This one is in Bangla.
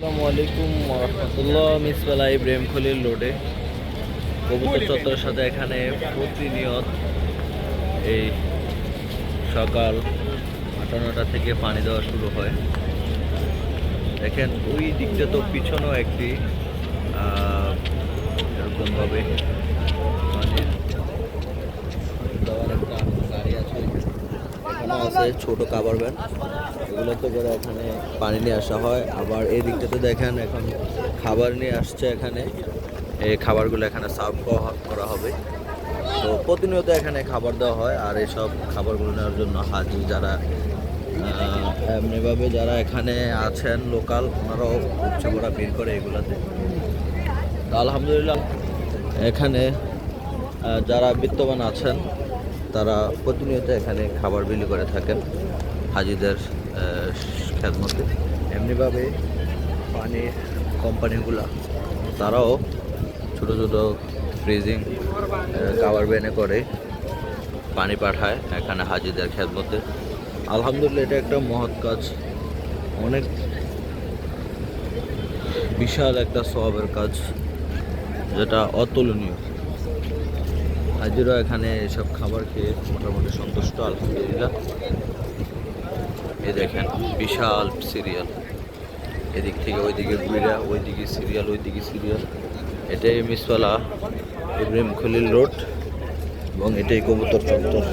আসসালামু আলাইকুম রহমতুল্লাহ মিসবালা ইব্রাহিম খলিল রোডে। কবুতর চত্বরের সাথে এখানে প্রতিনিয়ত এই সকাল আটা নটা থেকে পানি দেওয়া শুরু হয়। দেখেন, ওই দিকটা তো পিছনেও একটি এরকমভাবে পানির দেওয়ার একটা গাড়ি আছে এখানে আছে, ছোট কাবার ভ্যান এগুলোতে করে এখানে পানি নিয়ে আসা হয়। আবার এই দিকটাতে দেখেন, এখন খাবার নিয়ে আসছে এখানে। এই খাবারগুলো এখানে সার্ভ করা হবে। তো প্রতিনিয়ত এখানে খাবার দেওয়া হয়, আর এইসব খাবারগুলো নেওয়ার জন্য হাজি যারা এমনিভাবে যারা এখানে আছেন লোকাল ওনারাও উচ্চ করা ভিড় করে এগুলাতে। তো আলহামদুলিল্লাহ, এখানে যারা বিত্তবান আছেন তারা প্রতিনিয়ত এখানে খাবার বিলি করে থাকেন হাজিদের খেদমতে। এমনিভাবে পানির কোম্পানিগুলা, তারাও ছোটো ছোটো ফ্রিজিং খাবার বেনে করে পানি পাঠায় এখানে হাজিদের খেদমতে। আলহামদুলিল্লাহ, এটা একটা মহৎ কাজ। অনেক বিশাল একটা সবের কাজ, যেটা অতুলনীয়। হাজিরা এখানে এসব খাবার খেয়ে মোটামুটি সন্তুষ্ট, আলহামদুলিল্লাহ। এই দেখেন, বিশাল সিরিয়াল। এদিক থেকে ওইদিকে ঘুরা, ওইদিকে সিরিয়াল ওইদিকে সিরিয়াল। এটাই মিসওয়ালা ইব্রাহিম খলিল রোড এবং এটাই কবুতর চত্বর।